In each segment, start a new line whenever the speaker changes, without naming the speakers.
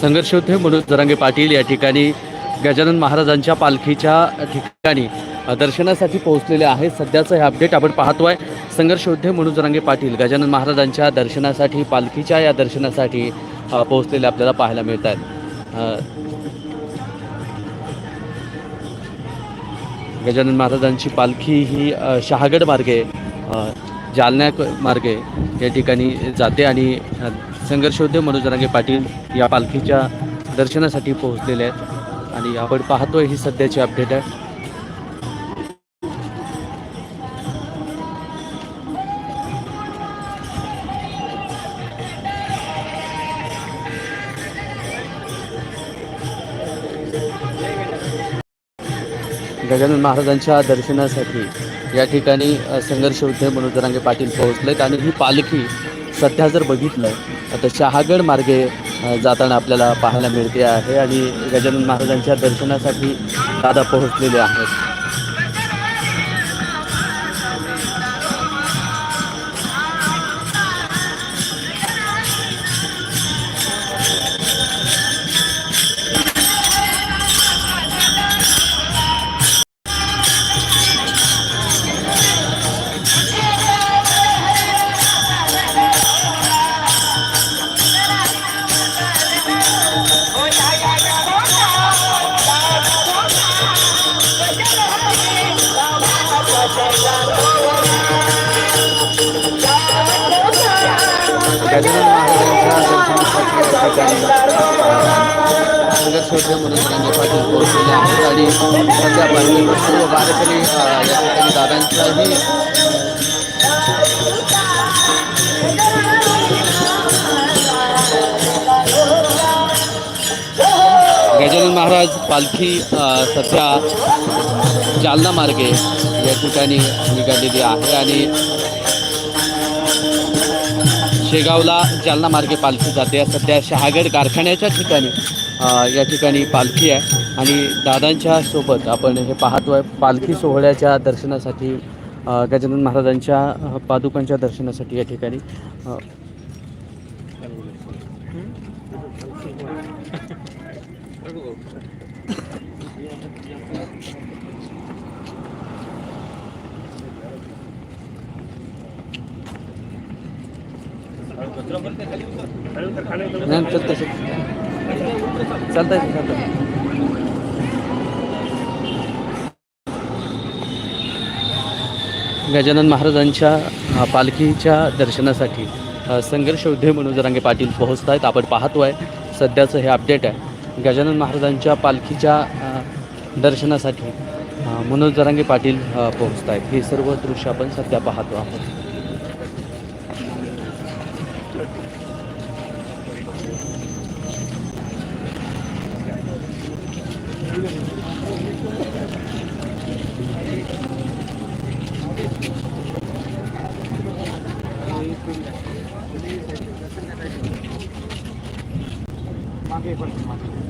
संघर्ष होते जरांगे पाटील या ठिकाणी गजानन महाराजांच्या पालखीच्या ठिकाणी दर्शनासाठी पोहोचलेले आहेत. सध्याचं हे अपडेट आपण पाहतोय. आहे योद्धे म्हणून जरांगे पाटील. गजानन महाराजांच्या दर्शनासाठी पालखीच्या या दर्शनासाठी पोहोचलेले आपल्याला पाहायला मिळत आहेत गजानन महाराजांची पालखी ही शहागड मार्गे जालन्याक जालन्या मार्गे या ठिकाणी जाते आणि संघर्षोद्योग मनोजरांगे पाटील या पालखीच्या दर्शनासाठी पोहोचलेले आहेत. आणि आपण पाहतोय ही सध्याची अपडेट आहे. गजानन महाराजांच्या दर्शनासाठी या ठिकाणी संघर्ष उद्योग मनोजरांगे पाटील पोहोचलेत. आणि ही पालखी सध्या जर बघितलं तर शहागड मार्गे जाताना आपल्याला पाहायला मिळते आहे आणि गजानन महाराजांच्या दर्शनासाठी दादा पोहोचलेले आहेत. गजानन महाराजांच्या दर्शनासाठी या ठिकाणी संघर्ष होते म्हणून जरांगे पाटील पोहोचलेले आहेत आणि सध्या पाहिजे सर्व वारकरी अ, या ठिकाणी दादांचाही गजानन महाराज पालखी अ, सध्या जालना मार्गे या ठिकाणी निघालेली आहे आणि शेगावला जालना मार्गे पालखी जाते. सध्या शहागड कारखान्याच्या ठिकाणी या ठिकाणी पालखी आहे. आणि दादांच्या सोबत आपण हे पाहतोय पालखी सोहळ्याच्या दर्शनासाठी गजानन महाराजांच्या पादुकांच्या दर्शनासाठी या ठिकाणी नाही चालतं चालतंय चालतंय. गजानन महाराजांच्या पालखीच्या दर्शनासाठी संघर्ष योद्धे मनोज रांगे पाटील पोहोचत आहेत आपण पाहतोय सध्याचं हे अपडेट आहे. गजानन महाराजांच्या पालखीच्या दर्शनासाठी मनोज रांगे पाटील पोहोचत आहेत हे सर्व दृश्य आपण सध्या पाहतो आहोत. मागे मागे.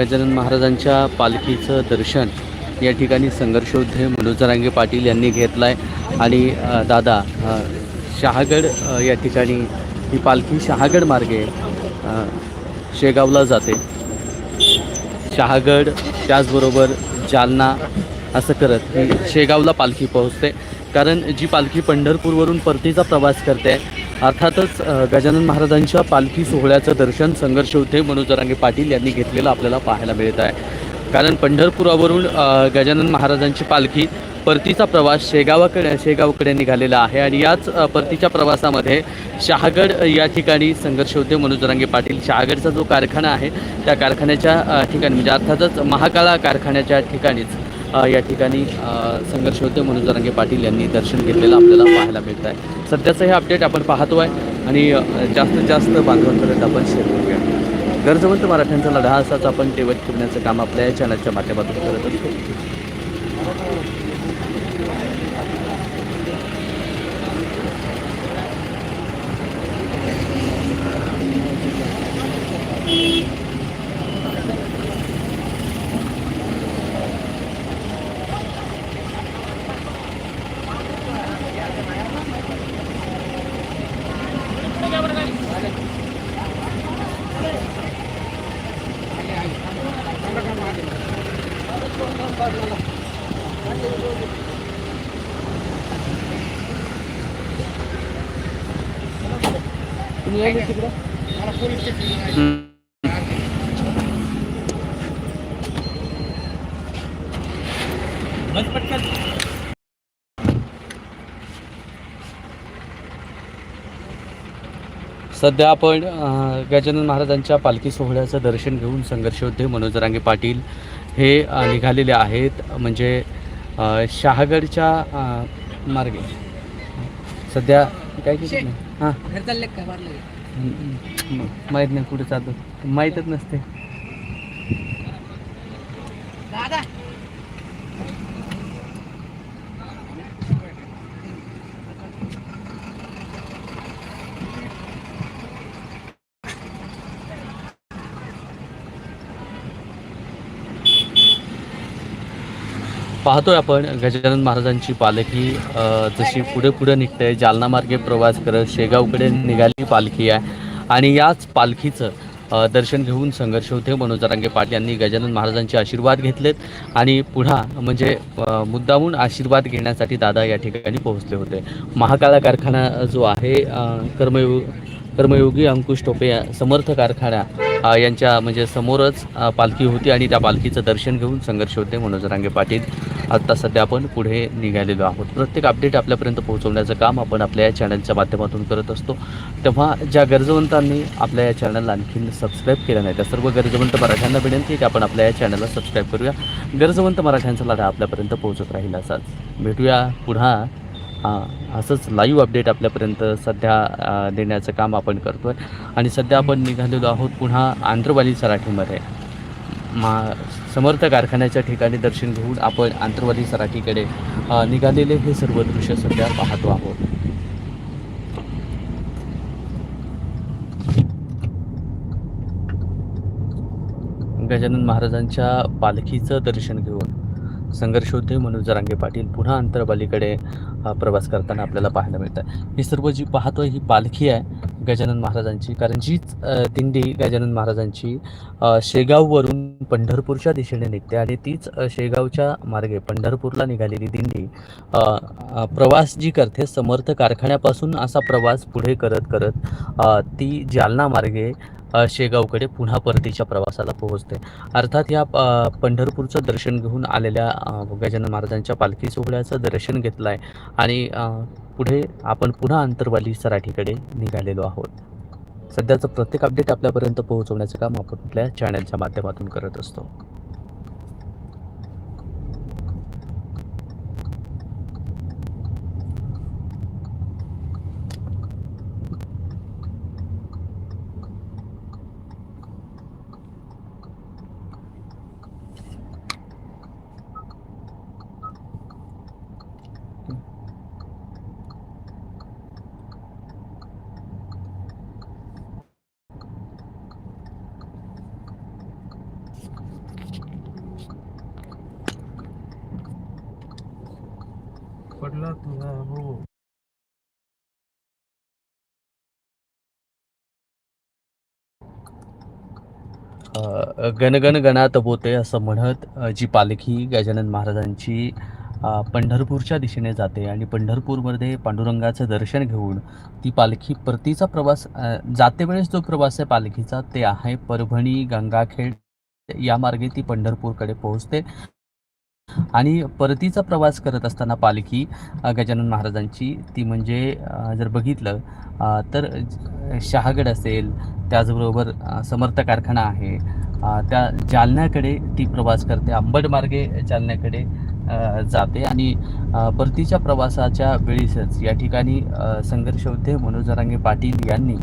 गजानन महाराजांच्या पालखीचं दर्शन या ठिकाणी संघर्षोद्धे मनोजरांगे पाटील यांनी घेतलं आहे आणि दादा शहागड या ठिकाणी ही पालखी शहागड मार्गे शेगावला जाते. शहागड त्याचबरोबर जालना असं करत शेगावला पालखी पोहोचते. कारण जी पालखी पंढरपूरवरून परतीचा प्रवास करते अर्थातच गजानन महाराजांच्या पालखी सोहळ्याचं दर्शन संघर्ष होते मनोज पाटील यांनी घेतलेलं आपल्याला पाहायला मिळत आहे. कारण पंढरपुरावरून गजानन महाराजांची पालखी परतीचा प्रवास शेगावाकडे शेगावकडे निघालेला आहे आणि याच परतीच्या प्रवासामध्ये शहागड या ठिकाणी संघर्ष होते मनोजरांगे पाटील. शहागडचा जो कारखाना आहे त्या कारखान्याच्या ठिकाणी म्हणजे अर्थातच महाकाळा कारखान्याच्या ठिकाणीच. या ठिकाणी संघर्ष होते मनोज जरांगे पाटील यांनी दर्शन घेतलेलं आपल्याला पाहायला मिळत आहे. सध्याचं हे अपडेट आपण पाहतो आहे आणि जास्तीत जास्त बांधवांपर्यंत आपण शेअर करूया. गरजवंत मराठ्यांचा लढा असाच आपण तेवत ठेवण्याचं काम आपल्या या चॅनलच्या माध्यमातून करत असतो. सध्या आपण गजानन महाराजांच्या पालखी सोहळ्याचं दर्शन घेऊन संघर्ष होते मनोज रांगे पाटील हे निघालेले आहेत म्हणजे शहागडच्या मार्गे. सध्या काय केलं हां. माहीत नाही कुठे चालतो माहीतच नसते. पाहतोय आपण गजानन महाराजांची पालखी जशी पुढे पुढे निघते जालना मार्गे प्रवास करत शेगावकडे निघाली पालखी आहे. आणि याच पालखीचं दर्शन घेऊन संघर्ष होते मनोज रांगे पाटील यांनी गजानन महाराजांचे आशीर्वाद घेतलेत. आणि पुन्हा म्हणजे मुद्दामून आशीर्वाद घेण्यासाठी दादा या ठिकाणी पोहोचले होते. महाकाळा कारखाना जो आहे कर्मयोग कर्मयोगी अंकुश टोपे समर्थ कारखाना यांच्या म्हणजे समोरच पालखी होती आणि त्या पालखीचं दर्शन घेऊन संघर्ष होते मनोज रांगे पाटील. आत्ता सध्या आपण पुढे निघालेलो आहोत. प्रत्येक अपडेट आपल्यापर्यंत पोहोचवण्याचं काम आपण आपल्या या चॅनलच्या माध्यमातून करत असतो. तेव्हा ज्या गरजवंतांनी आपल्या या चॅनलला आणखीन सबस्क्राईब केलं नाही त्या सर्व गरजवंत मराठ्यांना विनंती की आपण आपल्या या चॅनलला सबस्क्राईब करूया. गरजवंत मराठ्यांचा लढा आपल्यापर्यंत पोहोचत राहील असाच. भेटूया पुन्हा हां असंच लाईव्ह अपडेट आपल्यापर्यंत सध्या देण्याचं काम आपण करतो आहे आणि सध्या आपण निघालेलो आहोत पुन्हा आंध्रवाली सराठीमध्ये. मा समर्थ कारखान्याच्या ठिकाणी दर्शन घेऊन आपण आंतरवाली सराठीकडे निघालेले हे सर्व दृश्य सध्या पाहतो आहोत. गजानन महाराजांच्या पालखीचं दर्शन घेऊन. संघर्ष होते मनोज जरांगे पाटील पुन्हा अंतरबालीकडे प्रवास करताना आपल्याला पाहायला मिळतं ही सर्व जी पाहतोय ही पालखी आहे गजानन महाराजांची. कारण जीच दिंडी गजानन महाराजांची शेगाववरून पंढरपूरच्या दिशेने निघते आणि तीच शेगावच्या मार्गे पंढरपूरला निघालेली दिंडी प्रवास जी करते समर्थ कारखान्यापासून असा प्रवास पुढे करत करत ती जालना मार्गे शेगावकडे पुन्हा परतीच्या प्रवासाला पोहोचते. अर्थात या पंढरपूरचं दर्शन घेऊन आलेल्या गजानन महाराजांच्या पालखी सोहळ्याचं दर्शन घेतलं आहे आणि पुढे आपण पुन्हा अंतरवाली सराठीकडे निघालेलो आहोत. सध्याचं प्रत्येक अपडेट आपल्यापर्यंत पोहोचवण्याचं काम आपण आपल्या चॅनलच्या माध्यमातून करत असतो.
पडला तुझा हो.
गणगण गणात बोते असं म्हणत जी पालखी गजानन महाराजांची पंढरपूरच्या दिशेने जाते आणि पंढरपूरमध्ये पांडुरंगाचं दर्शन घेऊन ती पालखी परतीचा प्रवास जाते वेळेस जो प्रवास आहे पालखीचा ते आहे परभणी गंगाखेड या मार्गे ती पंढरपूरकडे पोहोचते. आणि परतीचा प्रवास करत असताना पालखी गजानन महाराजांची ती म्हणजे जर बघितलं तर शहागड असेल त्याचबरोबर समर्थ कारखाना आहे त्या जालन्याकडे ती प्रवास करते आंबड मार्गे जालन्याकडे जाते आणि परतीच्या प्रवासाच्या वेळीसच या ठिकाणी संघर्ष होते. मनोज जरांगे पाटील यांनी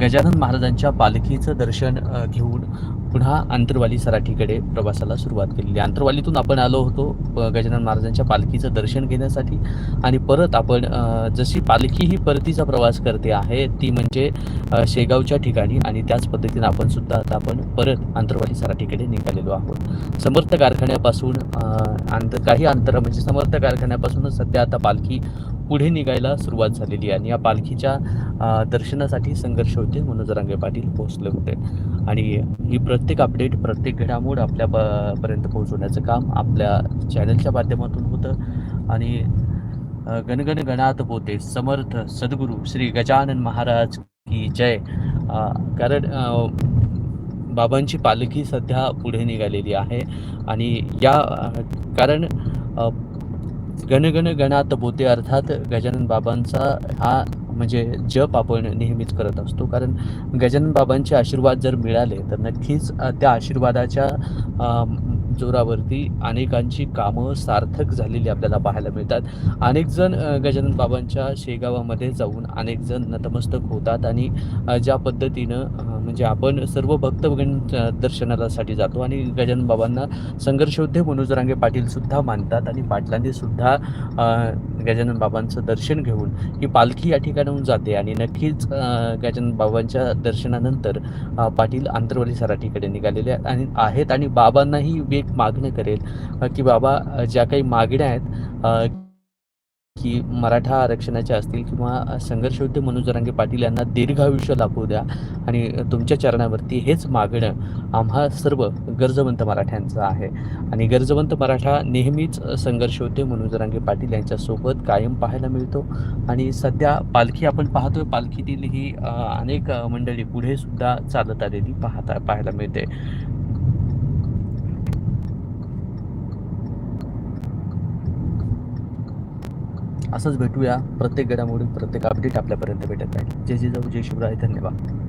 गजानन महाराजांच्या पालखीचं दर्शन घेऊन पुन्हा आंतरवाली सराठीकडे प्रवासाला सुरुवात केलेली आंतरवालीतून आपण आलो होतो गजानन महाराजांच्या पालखीचं दर्शन घेण्यासाठी. आणि परत आपण जशी पालखी ही परतीचा प्रवास करते आहे ती म्हणजे शेगावच्या ठिकाणी. आणि त्याच पद्धतीनं आपण सुद्धा आता आपण परत आंतरवाली सराठीकडे निघालेलो आहोत. समर्थ कारखान्यापासून अंतर काही अंतर म्हणजे समर्थ कारखान्यापासूनच सध्या आता पालखी पुढे निघायला सुरुवात झालेली आहे. आणि या पालखीच्या दर्शनासाठी संघर्ष होते. मनोज रांगे पाटील पोहोचले होते. आणि ही प्रत्येक अपडेट प्रत्येक घडामोड आपल्या प- पर्यंत पोहोचवण्याचं काम आपल्या चॅनलच्या माध्यमातून होतं. आणि गणगण गणात पोते समर्थ सद्गुरू श्री गजानन महाराज की जय. कारण बाबांची पालखी सध्या पुढे निघालेली आहे. आणि या कारण गणगण गणात बोते अर्थात गजानन बाबांचा हा म्हणजे जप आपण नेहमीच करत असतो. कारण गजानन बाबांचे आशीर्वाद जर मिळाले तर नक्कीच त्या आशीर्वादाच्या जोरावरती अनेकांची कामं सार्थक झालेली आपल्याला पाहायला मिळतात. अनेक जण गजानन बाबांच्या शेगावामध्ये जाऊन अनेक जण नतमस्तक होतात आणि ज्या पद्धतीनं म्हणजे आपण सर्व भक्तगण दर्शनासाठी जातो आणि गजानन बाबांना संघर्षयोद्धे मनोजरांगे पाटील सुद्धा मानतात आणि पाटलांनी सुद्धा गजानन बाबांचं दर्शन घेऊन ही पालखी या ठिकाणाहून जाते आणि नक्कीच गजानन बाबांच्या दर्शनानंतर पाटील आंतरवाली सराठीकडे निघालेले आणि आहेत आणि बाबांनाही वेग एक मागणं करेल की बाबा ज्या काही मागण्या आहेत की मराठा आरक्षणाच्या असतील किंवा संघर्षयुद्ध मनोज रांगे पाटील यांना दीर्घायुष्य लाभू द्या आणि तुमच्या चरणावरती हेच मागणं आम्हा सर्व गरजवंत मराठ्यांचं आहे. आणि गरजवंत मराठा नेहमीच संघर्ष मनोज रांगे पाटील यांच्यासोबत कायम पाहायला मिळतो. आणि सध्या पालखी आपण पाहतोय पालखीतील ही अनेक मंडळी पुढे सुद्धा चालत आलेली पाहता पाहायला मिळते. असंच भेटूया प्रत्येक घडामोडी प्रत्येक अपडेट आपल्यापर्यंत भेटत राहील. जय जिजाऊ जय शिवराय धन्यवाद.